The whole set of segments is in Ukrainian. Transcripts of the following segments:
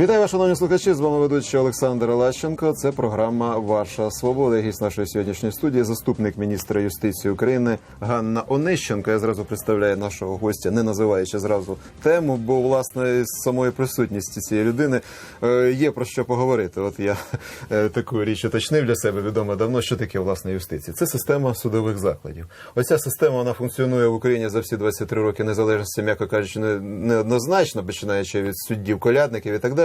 Вітаю вас, шановні слухачі. З вами ведучий Олександр Лащенко. Це програма Ваша Свобода. Гість нашої сьогоднішньої студії, заступник міністра юстиції України Ганна Онищенко. Я зразу представляю нашого гостя, не називаючи зразу тему, бо власне з самої присутності цієї людини е, є про що поговорити. От я е, таку річ уточнив для себе відомо давно, що таке власне юстиція. Це система судових закладів. Оця система вона функціонує в Україні за всі 23 роки незалежності, м'яко кажучи, неоднозначно, починаючи від суддів, колядників і так далі.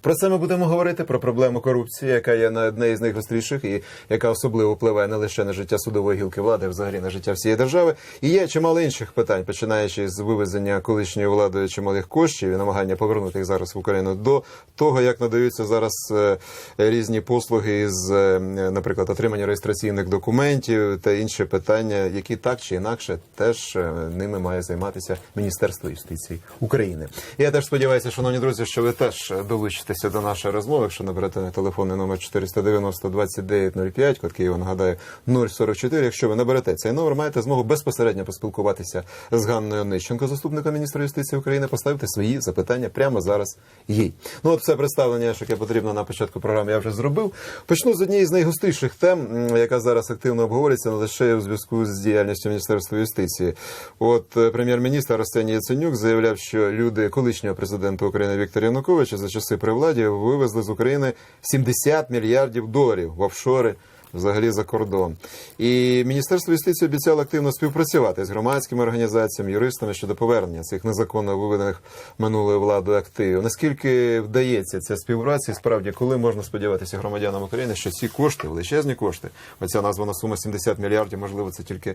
Про це ми будемо говорити про проблему корупції, яка є на одне із найгостріших і яка особливо впливає не лише на життя судової гілки влади, а взагалі на життя всієї держави. І є чимало інших питань, починаючи з вивезення колишньої владою чималих коштів і намагання повернути їх зараз в Україну до того, як надаються зараз е, різні послуги з, е, наприклад, отримання реєстраційних документів та інші питання, які так чи інакше теж е, ними має займатися Міністерство юстиції України. Я теж сподіваюся, шановні друзі, що ви теж долучитеся до нашої розмови, якщо наберете на телефонний номер 490 2905, код Києва, нагадаю, 044. Якщо ви наберете цей номер, маєте змогу безпосередньо поспілкуватися з Ганною Нищенко, заступником міністра юстиції України, поставити свої запитання прямо зараз їй. Ну от все представлення, що яке потрібно на початку програми, я вже зробив. Почну з однієї з найгостріших тем, яка зараз активно обговорюється не лише у зв'язку з діяльністю Міністерства юстиції. От е, прем'єр-міністр Арсеній Яценюк заявляв, що люди колишнього президента України Віктора Януковича за часи при владі вивезли з України 70 мільярдів доларів в офшори. Взагалі за кордон, і міністерство юстиції обіцяло активно співпрацювати з громадськими організаціями, юристами щодо повернення цих незаконно виведених минулою владою активів. Наскільки вдається ця співпраця? І справді, коли можна сподіватися громадянам України, що ці кошти, величезні кошти, оця названа сума 70 мільярдів, можливо, це тільки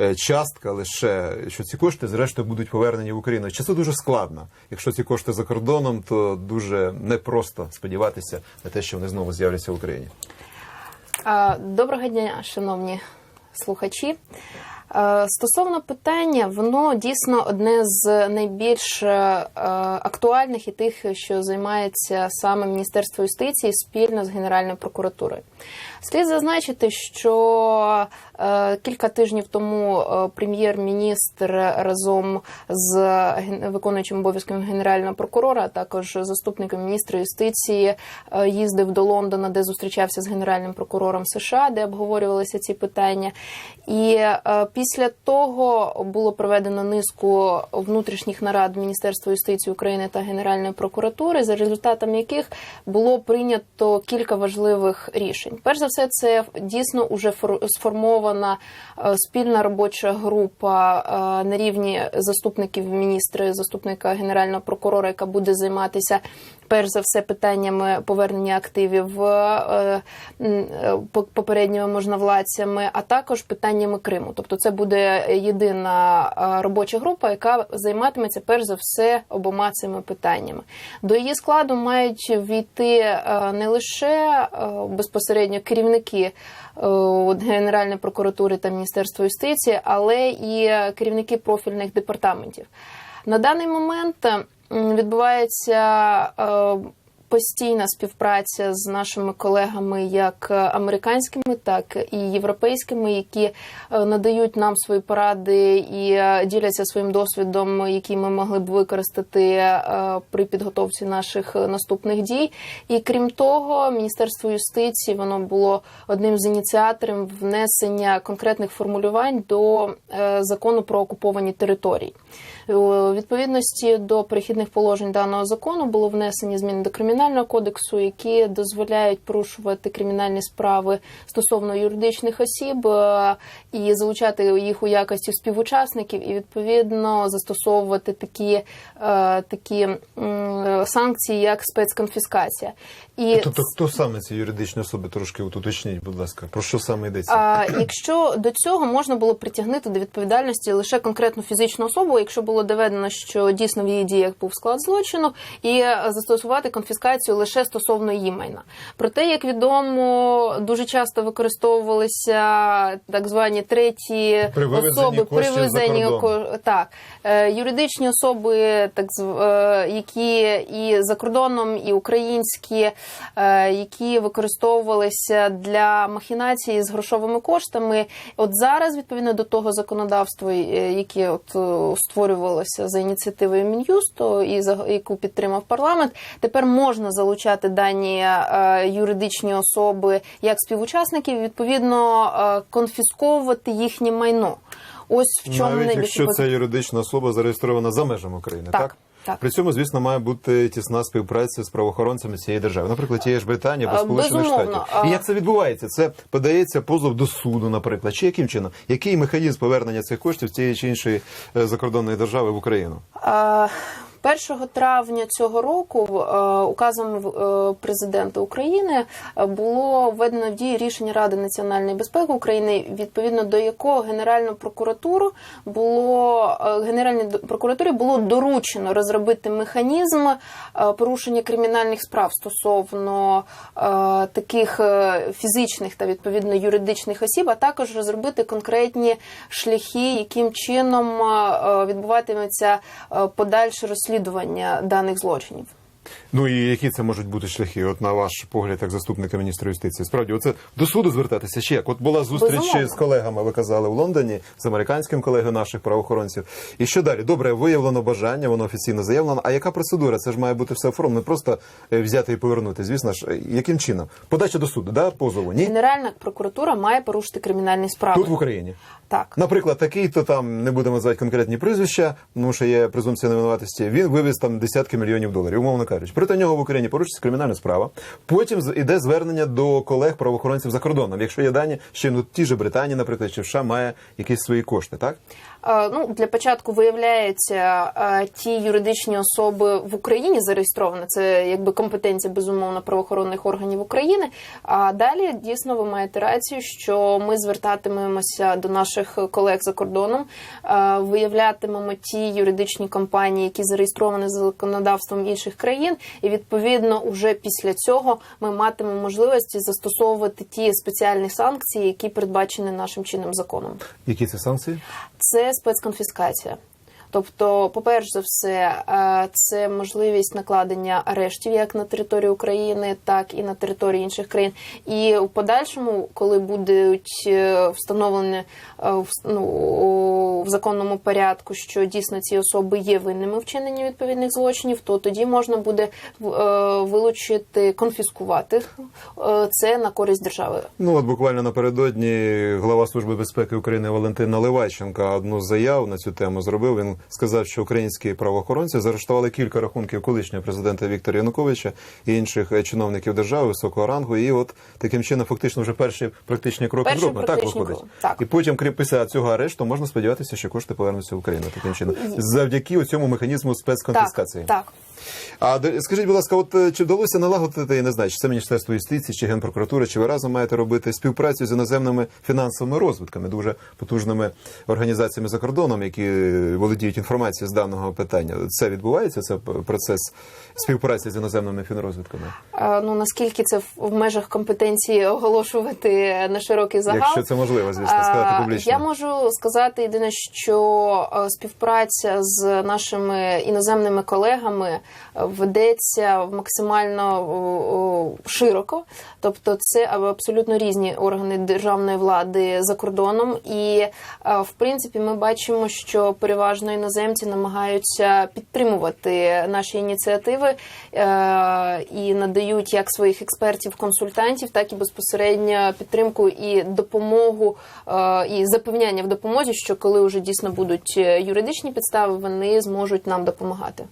е, частка, лише що ці кошти зрештою будуть повернені в Україну. Це дуже складно? Якщо ці кошти за кордоном, то дуже непросто сподіватися на те, що вони знову з'являться в Україні. Доброго дня, шановні слухачі. Е, Стосовно питання, воно дійсно одне з найбільш е, актуальних і тих, що займається саме Міністерство юстиції спільно з Генеральною прокуратурою. Слід зазначити, що е, кілька тижнів тому е, прем'єр-міністр разом з виконуючим обов'язком генерального прокурора, а також заступником міністра юстиції, е, їздив до Лондона, де зустрічався з генеральним прокурором США, де обговорювалися ці питання. І е, після того було проведено низку внутрішніх нарад Міністерства юстиції України та Генеральної прокуратури, за результатами яких було прийнято кілька важливих рішень. Перш за все, це дійсно уже фор- сформована е, спільна робоча група е, на рівні заступників міністра, заступника генерального прокурора, яка буде займатися перш за все питаннями повернення активів е, е, по- попередніми можновладцями, а також питаннями Криму. Тобто, це буде єдина е, робоча група, яка займатиметься перш за все обома цими питаннями. До її складу мають війти е, не лише е, безпосередньо керівники е, Генеральної прокуратури та Міністерства юстиції, але і е, керівники профільних департаментів. На даний момент е, відбувається е, постійна співпраця з нашими колегами, як американськими, так і європейськими, які е, надають нам свої поради і е, діляться своїм досвідом, який ми могли б використати е, при підготовці наших наступних дій. І крім того, Міністерство юстиції воно було одним з ініціаторів внесення конкретних формулювань до закону про окуповані території. У відповідності до перехідних положень даного закону було внесені зміни до кримінального кодексу, які дозволяють порушувати кримінальні справи стосовно юридичних осіб е, і залучати їх у якості співучасників, і відповідно застосовувати такі, е, такі санкції, як спецконфіскація. І Тобто, хто саме ці юридичні особи трошки уточніть, будь ласка, про що саме йдеться? А якщо до цього можна було притягнути до відповідальності лише конкретну фізичну особу, якщо було доведено, що дійсно в її діях був склад злочину, і застосувати конфіскацію лише стосовно її майна. Проте, як відомо, дуже часто використовувалися так звані треті При вивезенні особи при коштів за ко- так е, юридичні особи, так зв- е, які і за кордоном, і українські які використовувалися для махінації з грошовими коштами. От зараз, відповідно до того законодавства, е, яке от е, створювалося за ініціативою Мін'юсту і за яку підтримав парламент, тепер можна залучати дані е, юридичні особи як співучасників, відповідно е, конфісковувати їхнє майно. Ось в чому Навіть якщо це юридична особа зареєстрована за межами України, так? Так, так. При цьому, звісно, має бути тісна співпраця з правоохоронцями цієї держави, наприклад, тієї ж Британії або Сполучених. Штатів. І як це відбувається? Це подається позов до суду, наприклад, чи яким чином? Який механізм повернення цих коштів з тієї чи іншої е, закордонної держави в Україну? Е, 1 травня цього року е, указом е, президента України е, було введено в дію рішення Ради національної безпеки України, відповідно до якого Генеральну прокуратуру було Генеральній прокуратурі було доручено розробити механізм порушення кримінальних справ стосовно таких фізичних та відповідно юридичних осіб, а також розробити конкретні шляхи, яким чином відбуватиметься подальше розслідування даних злочинів. Ну і які це можуть бути шляхи? От на ваш погляд, як заступника міністра юстиції, справді оце до суду звертатися чи як? От була зустріч Безумовно. з колегами, ви казали в Лондоні з американським колегою наших правоохоронців. І що далі? Добре, виявлено бажання, воно офіційно заявлено. А яка процедура? Це ж має бути все оформлено, не просто е, взяти і повернути. Звісно ж, Е, яким чином? Подача до суду, да, позову? Ні? Генеральна прокуратура має порушити кримінальні справи. Тут в Україні. Так. Наприклад, такий, то там не будемо звати конкретні прізвища, тому що є презумпція невинуватості. Він вивіз там десятки мільйонів доларів, умовно кажучи. Проти нього в Україні порушиться кримінальна справа. Потім іде звернення до колег правоохоронців за кордоном. Якщо є дані, що ну, ті ж Британії, наприклад, чи в США має якісь свої кошти, так? Е, Ну, для початку виявляється е, ті юридичні особи в Україні зареєстровані. Це якби компетенція безумовно правоохоронних органів України. А далі дійсно ви маєте рацію, що ми звертатимемося до наших колег за кордоном, е, виявлятимемо ті юридичні компанії, які зареєстровані за законодавством інших країн, і відповідно уже після цього ми матимемо можливості застосовувати ті спеціальні санкції, які передбачені нашим чинним законом Які це санкції? це спецконфіскація. Тобто, по-перше за все, е, це можливість накладення арештів як на території України, так і на території інших країн. І в подальшому, коли будуть е, встановлені е, ну, в законному порядку, що дійсно ці особи є винними в вчиненні відповідних злочинів, то тоді можна буде вилучити, конфіскувати це на користь держави. Ну от буквально напередодні глава служби безпеки України Валентин Наливайченко одну з заяв на цю тему зробив. Він сказав, що українські правоохоронці заарештували кілька рахунків колишнього президента Віктора Януковича і інших е, чиновників держави високого рангу. І от таким чином, фактично, вже перші практичні кроки Перші зроблені. Так виходить. так. І потім, крім після цього арешту, можна сподіватися, що кошти повернуться в Україну таким чином, завдяки цьому механізму спецконфіскації. Так, так. А скажіть, будь ласка, от е, чи вдалося налагодити, я не знаю, чи це Міністерство юстиції, чи Генпрокуратура, чи ви разом маєте робити співпрацю з іноземними фінансовими розвитками, дуже потужними організаціями за кордоном, які володіють інформацією з даного питання? Це відбувається? Це процес співпраці з іноземними фінрозвитками? Е, Ну наскільки це в- межах компетенції оголошувати на широкий загал? Якщо це можливо, звісно, сказати публічно. Я можу сказати єдине, що е, співпраця з нашими іноземними колегами ведеться максимально широко, тобто це абсолютно різні органи державної влади за кордоном, і е, в принципі ми бачимо, що переважно іноземці намагаються підтримувати наші ініціативи е, і надають як своїх експертів, консультантів, так і безпосередньо підтримку і допомогу е, і запевняння в допомозі, що коли вже дійсно будуть юридичні підстави, вони зможуть нам допомагати.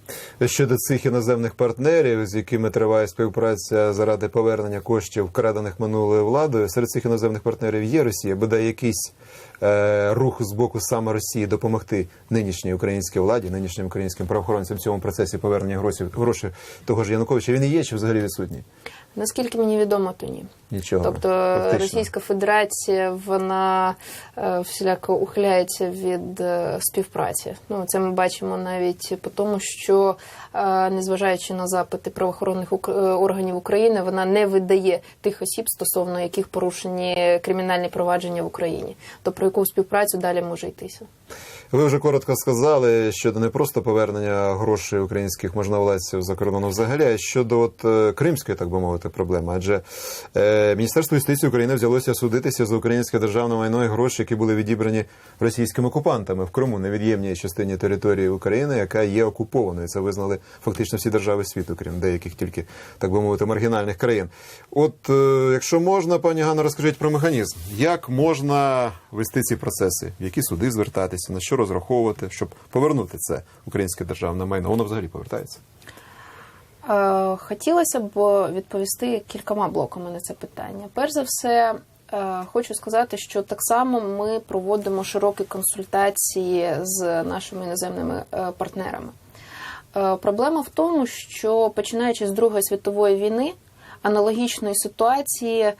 Щодо цих іноземних партнерів, з якими триває співпраця заради повернення коштів, вкрадених минулою владою, серед цих іноземних партнерів є Росія, бодай якийсь е, рух з боку саме Росії допомогти нинішній українській владі, нинішнім українським правоохоронцям в цьому процесі повернення грошей, грошей того ж Януковича. Він і є чи взагалі відсутній? Наскільки мені відомо, то ні. Нічого. Тобто фактично. Російська Федерація вона е, всіляко ухиляється від е, співпраці. Ну це ми бачимо навіть по тому, що е, незважаючи на запити правоохоронних органів України, вона не видає тих осіб, стосовно яких порушені кримінальні провадження в Україні. То про яку співпрацю далі може йтися? Ви вже коротко сказали щодо не просто повернення грошей українських можновладців за кордону взагалі, а щодо от е, кримської, так би мовити, проблеми. Адже е, Міністерство юстиції України взялося судитися за українське державне майно і гроші, які були відібрані російськими окупантами в Криму, невід'ємній частині території України, яка є окупованою. Це визнали фактично всі держави світу, крім деяких тільки так би мовити маргінальних країн. От е, якщо можна, пані Ганна, розкажіть про механізм, як можна вести ці процеси, в які суди звертатися, на що розраховувати, щоб повернути це українське державне майно. Воно взагалі повертається. Е, Хотілося б відповісти кількома блоками на це питання. Перш за все, е, хочу сказати, що так само ми проводимо широкі консультації з нашими іноземними е, партнерами. Проблема в тому, що починаючи з Другої світової війни, аналогічної ситуації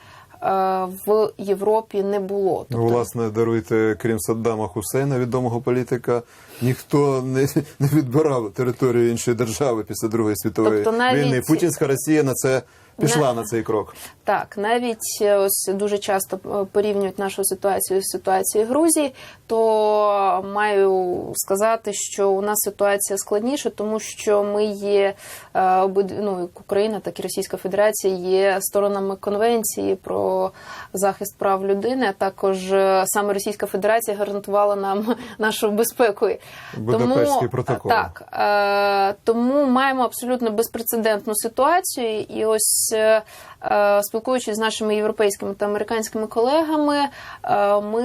в Європі не було. Тобто... власне, даруйте, крім Саддама Хусейна, відомого політика, ніхто не, не відбирав територію іншої держави після Другої світової Тобто навіть- війни. Путінська Росія на це пішла на цей крок. Так, навіть е, ось дуже часто е, порівнюють нашу ситуацію з ситуацією Грузії, то маю сказати, що у нас ситуація складніша, тому що ми є е, ну, Україна, так і Російська Федерація є сторонами конвенції про захист прав людини. А також саме Російська Федерація гарантувала нам нашу безпеку. Будапештський протокол. Так, тому маємо абсолютно безпрецедентну ситуацію, і ось Regisseur спілкуючись з нашими європейськими та американськими колегами, е, ми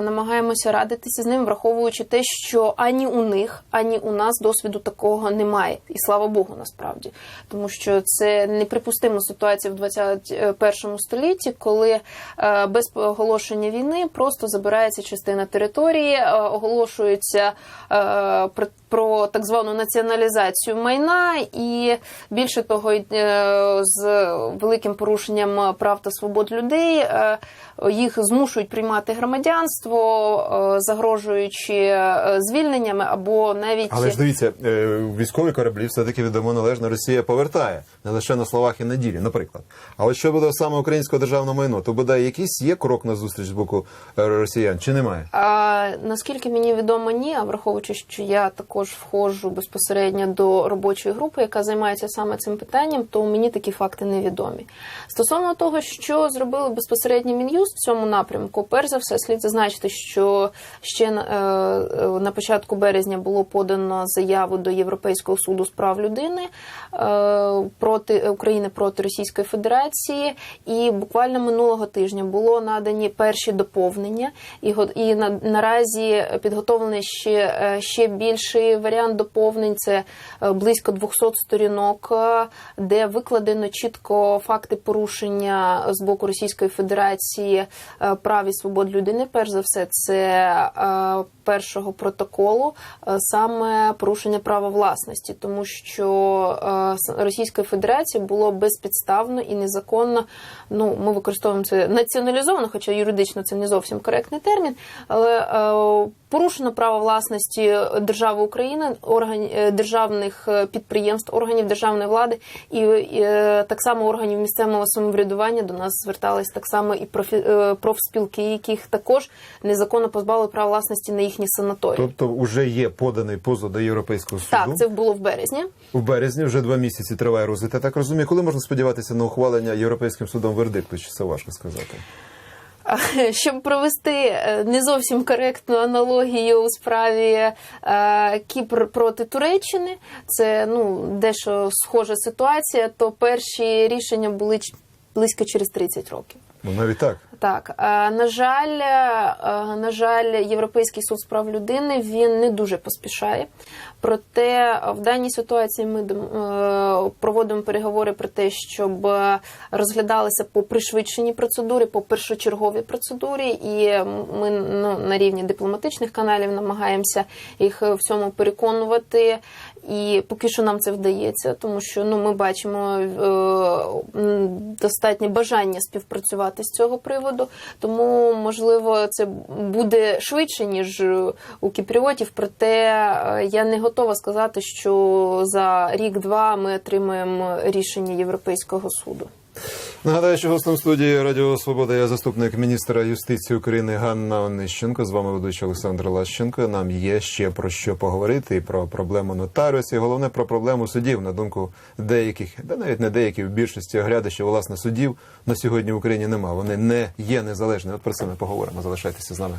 намагаємося радитися з ним, враховуючи те, що ані у них, ані у нас досвіду такого немає, і слава Богу, насправді, тому що це неприпустима ситуація в 21 столітті, коли е, без оголошення війни просто забирається частина території, е, оголошується е, про, про так звану націоналізацію майна, і більше того, е, з великим порушенням прав та свобод людей е, їх змушують приймати громадянство, е, загрожуючи е, звільненнями або навіть Але ж дивіться, е, військові кораблі все-таки відомо належно Росія повертає не лише на словах і на ділі, наприклад. А от що буде саме українського державного майно, то бодай якийсь є крок на зустріч з боку е, росіян, чи немає? А, наскільки мені відомо, ні, а враховуючи, що я також входжу безпосередньо до робочої групи, яка займається саме цим питанням, то мені такі факти невідомі. Стосовно того, що зробили безпосередньо мін'юст в цьому напрямку, перш за все, слід зазначити, що ще на, е, е, на початку березня було подано заяву до Європейського суду з прав людини е, проти України проти Російської Федерації, і буквально минулого тижня було надані перші доповнення, і, і на, наразі підготовлений ще, ще більший варіант доповнень. Це близько 200 сторінок, де викладено чітко факти порушення з боку Російської Федерації е, прав і свобод людини. Перш за все, це е, першого протоколу, е, саме порушення права власності, тому що Російської Федерації було безпідставно і незаконно. Ну, ми використовуємо це націоналізовано, хоча юридично це не зовсім коректний термін, але порушено право власності держави України, орган е, державних е, підприємств, органів державної влади і, і, е, так само органів місцевого самоврядування до нас звертались так само і профі, е, профспілки, яких також незаконно позбавили права власності на їхні санаторії. Тобто, вже є поданий позов до Європейського суду. Так, це було в березні. В березні вже два місяці триває розгляд. Я так розумію, коли можна сподіватися на ухвалення Європейським судом вердикту? Чи це важко сказати? Щоб провести е, не зовсім коректну аналогію у справі е, Кіпр проти Туреччини, це ну дещо схожа ситуація, то перші рішення були близько через 30 років. Ну навіть так. Так, е, на жаль, е, на жаль, Європейський суд з прав людини він не дуже поспішає. Проте в даній ситуації ми е, проводимо переговори про те, щоб розглядалися по пришвидшеній процедурі, по першочерговій процедурі, і ми ну, на рівні дипломатичних каналів намагаємося їх в цьому переконувати. І поки що нам це вдається, тому що ну ми бачимо достатнє бажання співпрацювати з цього приводу. Тому можливо це буде швидше ніж у кіпріотів. Проте е, я не готова сказати, що за рік-два ми отримаємо рішення Європейського суду. Нагадаю, що гостем студії Радіо Свобода є заступник міністра юстиції України Ганна Онищенко. З вами ведучий Олександр Лащенко. Нам є ще про що поговорити і про проблему нотаріусів. і Головне про проблему судів. На думку деяких, да навіть не деяких, в більшості оглядачів, власне, судів на сьогодні в Україні нема. Вони не є незалежними. От про це ми поговоримо. Залишайтеся з нами.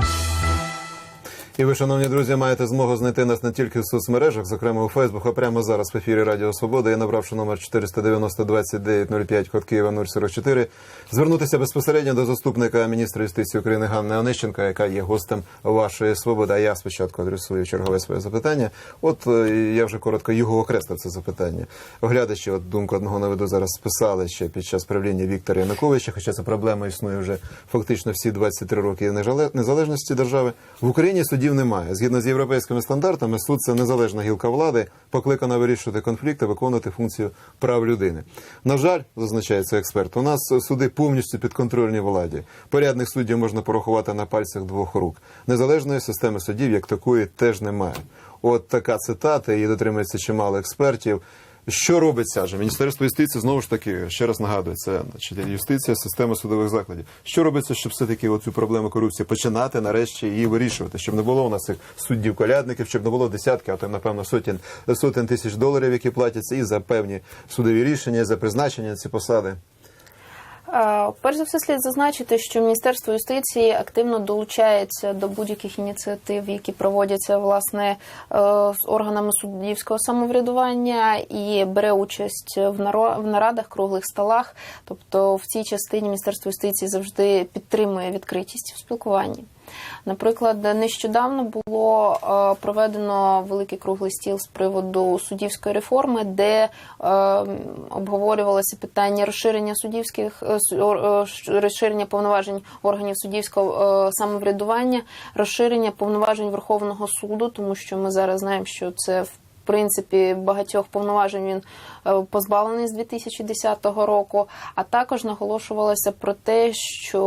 І ви, шановні друзі, маєте змогу знайти нас не тільки в соцмережах, зокрема у Фейсбук, а прямо зараз в ефірі Радіо Свобода. Я набравши номер 490 2905 код Києва 044, звернутися безпосередньо до заступника міністра юстиції України Ганни Онищенка, яка є гостем вашої свободи. А я спочатку адресую чергове своє запитання. От е, я вже коротко його окреслив це запитання. Оглядачі, от думку одного наведу зараз списали ще під час правління Віктора Януковича, хоча ця проблема існує вже фактично всі 23 роки незалежності держави. В Україні судів немає. Згідно з європейськими стандартами, суд це незалежна гілка влади, покликана вирішувати конфлікти, виконувати функцію прав людини. На жаль, зазначає цей експерт, у нас суди повністю підконтрольні владі. Порядних суддів можна порахувати на пальцях двох рук. Незалежної системи суддів як такої теж немає. От така цитата, її дотримується чимало експертів. Що робиться же Міністерство юстиції знову ж таки ще раз нагадую, це значить, юстиція, система судових закладів. Що робиться, щоб все таки оцю проблему корупції починати нарешті її вирішувати, щоб не було у нас цих суддів колядників, щоб не було десятки, а то напевно сотень сотень тисяч доларів, які платяться, і за певні судові рішення, за призначення на ці посади. Перш за все, слід зазначити, що Міністерство юстиції активно долучається до будь-яких ініціатив, які проводяться власне е, з органами суддівського самоврядування і бере участь в нарадах, круглих столах. Тобто, в цій частині Міністерство юстиції завжди підтримує відкритість в спілкуванні. Наприклад, нещодавно було е, проведено великий круглий стіл з приводу суддівської реформи, де е, обговорювалося питання розширення суддівських е, розширення повноважень органів суддівського самоврядування, розширення повноважень Верховного суду, тому що ми зараз знаємо, що це в принципі багатьох повноважень він позбавлений з 2010 року. А також наголошувалося про те, що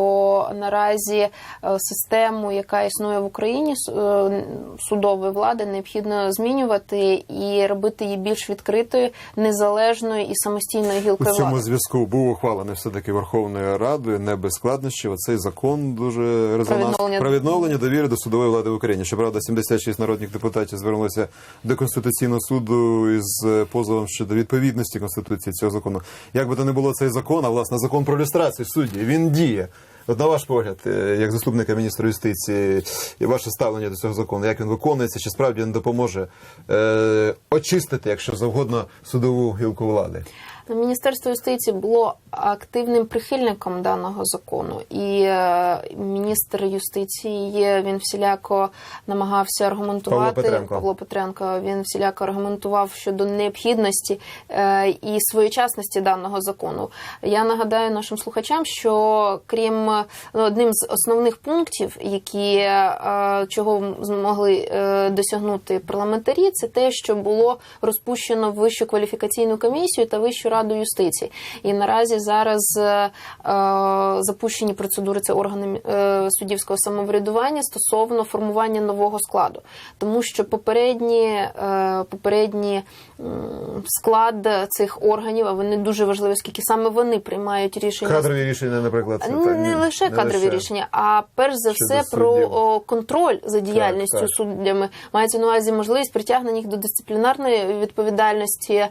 наразі е, систему, яка існує в Україні, е, судової влади, необхідно змінювати і робити її більш відкритою, незалежною і самостійною У гілкою цьому влади. зв'язку був ухвалений все таки Верховною Радою не без складнощів. Оцей закон дуже резонансний відновлення- про відновлення довіри до судової влади в Україні. Щоправда, 76 народних депутатів звернулися до конституційного суду із е, позовом щодо відповідності конституції цього закону. Як би то не було цей закон, а власне закон про люстрацію суддів, він діє. От на ваш погляд, е, як заступника міністра юстиції, і ваше ставлення до цього закону, як він виконується, чи справді він допоможе е, очистити, якщо завгодно, судову гілку влади? Міністерство юстиції було активним прихильником даного закону, і е, міністр юстиції він всіляко намагався аргументувати Павло Петренко. Павло Петренко. Він всіляко аргументував щодо необхідності е, і своєчасності даного закону. Я нагадаю нашим слухачам, що крім ну, одним з основних пунктів, які е, чого змогли досягнути парламентарі, це те, що було розпущено вищу кваліфікаційну комісію та вищу раду юстиції. І наразі зараз е, е, запущені процедури це органи е, суддівського самоврядування стосовно формування нового складу, тому що попередні, е, попередні склад цих органів, а вони дуже важливі, оскільки саме вони приймають рішення Кадрові рішення, наприклад, це так, не лише не кадрові лише. рішення, а перш за все про суддів. о, контроль за діяльністю так. суддями. Мається на увазі можливість притягнення їх до дисциплінарної відповідальності, е,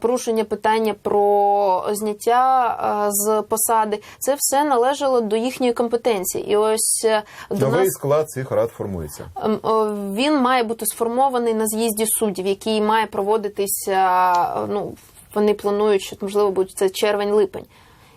порушення питання про зняття е, з посади. Це все належало до їхньої компетенції. І ось е, до Новий нас склад цих рад формується. Ем, Він має бути сформований на з'їзді суддів, який має проводитися. е, Ну вони планують, що можливо буде це червень-липень.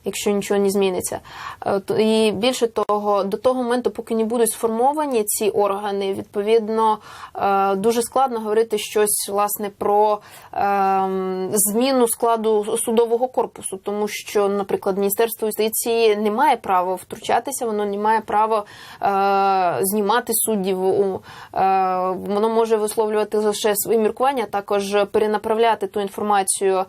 Якщо нічого не зміниться. Е, І більше того, до того моменту, поки не будуть сформовані ці органи, відповідно е, дуже складно говорити щось власне про ем, зміну складу судового корпусу, тому що, наприклад, Міністерство юстиції не має права втручатися, воно не має права е, знімати суддів. Воно може висловлювати лише свої міркування, також перенаправляти ту інформацію,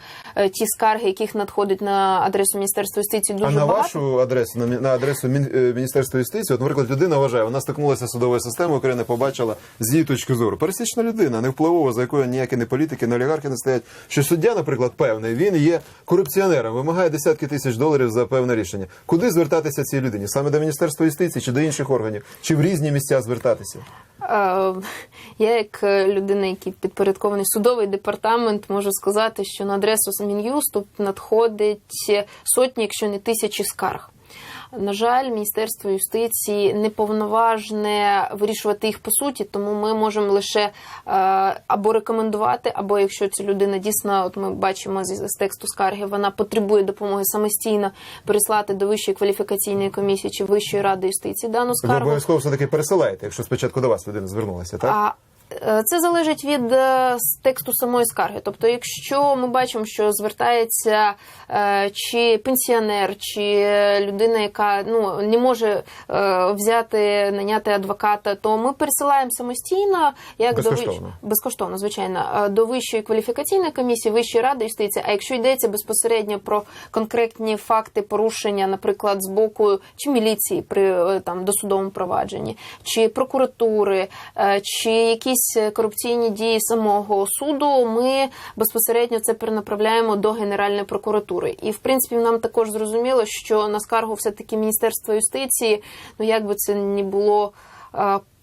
ті скарги, яких надходить на адресу Міністерства юстиції, дуже а на багато. вашу адресу, на, на адресу е, Міністерства юстиції, от, наприклад, людина вважає, вона стикнулася з судовою системою України, побачила з її точки зору. Пересічна людина, не впливова, за якою ніякі не політики, не олігархи не стоять. Що суддя, наприклад, певний, він є корупціонером, вимагає десятки тисяч доларів за певне рішення. Куди звертатися цій людині? Саме до Міністерства юстиції чи до інших органів, чи в різні місця звертатися? Е, Я, як е, людина, який підпорядкований судовий департамент, можу сказати, що на адресу Мін'юсту надходить сотні, якщо не тисячі скарг. На жаль, Міністерство юстиції не повноважне вирішувати їх по суті, тому ми можемо лише е, або рекомендувати, або якщо ця людина дійсно, от ми бачимо з, тексту скарги, вона потребує допомоги самостійно переслати до вищої кваліфікаційної комісії чи вищої ради юстиції дану Ви скаргу. обов'язково все таки пересилаєте, якщо спочатку до вас людина звернулася, так? А це залежить від е, тексту самої скарги. Тобто, якщо ми бачимо, що звертається е, чи пенсіонер, чи е, людина, яка ну не може е, взяти наняти адвоката, то ми пересилаємо самостійно, як до Безкоштовно. вищ- безкоштовно, звичайно, е, до вищої кваліфікаційної комісії, вищої ради юстиції. А якщо йдеться безпосередньо про конкретні факти порушення, наприклад, з боку чи міліції при е, там досудовому провадженні, чи прокуратури, е, чи якісь корупційні дії самого суду, ми безпосередньо це перенаправляємо до Генеральної прокуратури. І в принципі нам також зрозуміло, що на скаргу все таки Міністерство юстиції, ну як би це не було.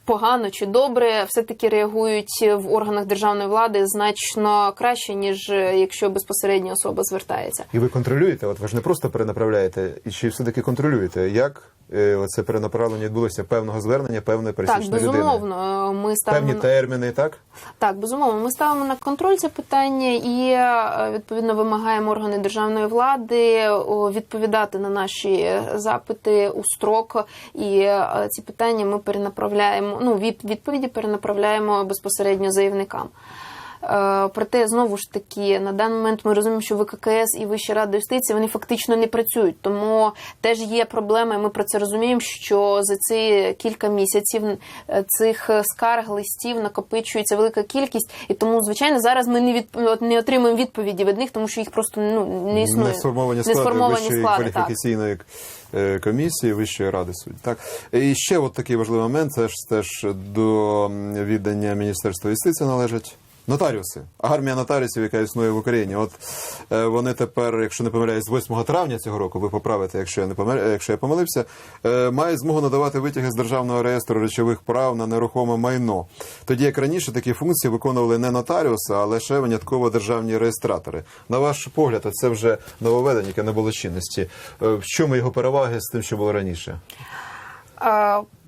Погано чи добре, все таки реагують в органах державної влади значно краще, ніж е, якщо безпосередньо особа звертається. І ви контролюєте? От ви ж не просто перенаправляєте, і чи все-таки контролюєте, як е, оце перенаправлення відбулося певного звернення, певної Так, пересічної людини? безумовно, ми ставимо Певні терміни, так? Так, безумовно, ми ставимо на контроль це питання і е, відповідно вимагаємо органи державної влади відповідати на наші запити у строк. І ці питання ми перенаправляємо. Ну, від- відповіді перенаправляємо безпосередньо заявникам. Е, Проте знову ж таки на даний момент ми розуміємо, що ВККС і Вища рада юстиції вони фактично не працюють. Тому теж є проблема. і Ми про це розуміємо. Що за ці кілька місяців е, цих скарг листів накопичується велика кількість, і тому звичайно зараз ми не від не отримуємо відповіді від них, тому що їх просто ну не існує. Не сформовані Не сформовані Вищої склади, кваліфікаційної е, комісії, Вищої ради суддів. Так. І ще от такий важливий момент, це ж теж до віддання Міністерства юстиції належать. Нотаріуси, армія нотаріусів, яка існує в Україні. От е, вони тепер, якщо не помиляюсь, 8 травня цього року, ви поправите, якщо я не помиля... якщо я помилився, е, мають змогу надавати витяги з державного реєстру речових прав на нерухоме майно. Тоді як раніше такі функції виконували не нотаріуси, а лише винятково державні реєстратори. На ваш погляд, це вже нововведення, яке не було чинності. Е, В чому його переваги з тим, що було раніше?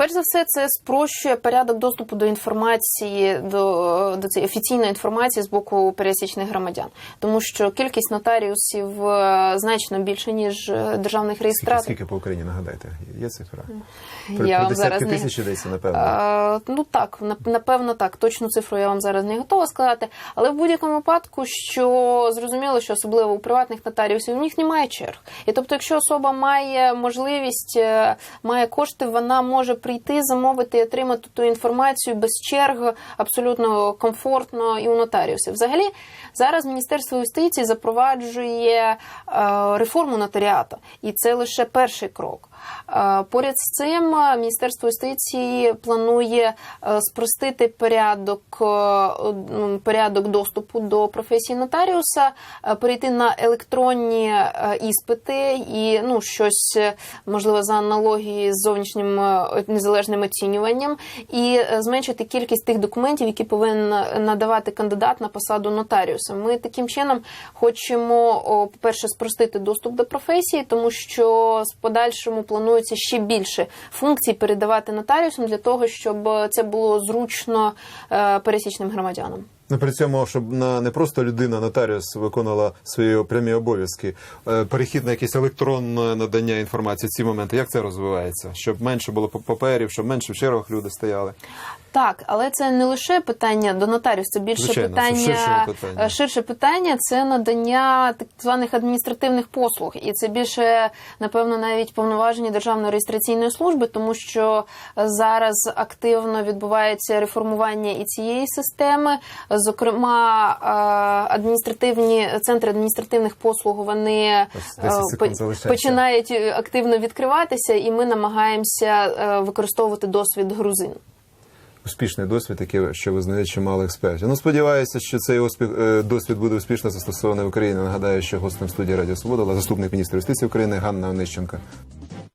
А, Перш за все, це спрощує порядок доступу до інформації, до, до цієї офіційної інформації з боку пересічних громадян, тому що кількість нотаріусів е, значно більше ніж е, державних реєстраторів. скільки по Україні нагадайте? Є цифра? Я Про вам зараз не- тисяч йдеться, напевно. Е, ну так, напевно, так. Точну цифру я вам зараз не готова сказати. Але в будь-якому випадку, що зрозуміло, що особливо у приватних нотаріусів у них немає черг. І тобто, якщо особа має можливість, має кошти, вона може прийти, замовити отримати ту інформацію без черг абсолютно комфортно і у нотаріусів. Взагалі, зараз Міністерство юстиції запроваджує е, реформу нотаріату, і це лише перший крок. Е, Поряд з цим е, Міністерство юстиції планує е, спростити порядок, е, порядок доступу до професії нотаріуса, перейти на електронні іспити і ну щось можливо за аналогії з зовнішнім незалежним оцінюванням, і зменшити кількість тих документів, які повинен надавати кандидат на посаду нотаріуса. Ми таким чином хочемо, по-перше, спростити доступ до професії, тому що з подальшому планується ще більше функцій передавати нотаріусам для того, щоб це було зручно е, пересічним громадянам. Ну, при цьому, щоб на не просто людина, нотаріус виконала свої прямі обов'язки, е, перехід на якесь електронне надання інформації, ці моменти, як це розвивається? Щоб менше було паперів, щоб менше в чергах люди стояли. Так, але це не лише питання до нотаріус, це більше Звичайно, це питання, ширше питання. е, ширше питання це надання так званих адміністративних послуг, і це більше напевно навіть повноваження державної реєстраційної служби, тому що зараз активно відбувається реформування і цієї системи. Зокрема, е, адміністративні центри адміністративних послуг вони Ось 10 е, починають активно відкриватися, і ми намагаємося використовувати досвід грузин. Успішний досвід, який що визнає чимало експертів. Ну сподіваюся, що цей успіх е, досвід буде успішно застосований в Україні. Нагадаю, що гостем студії Радіо Свобода була заступник міністра юстиції України Ганна Онищенко.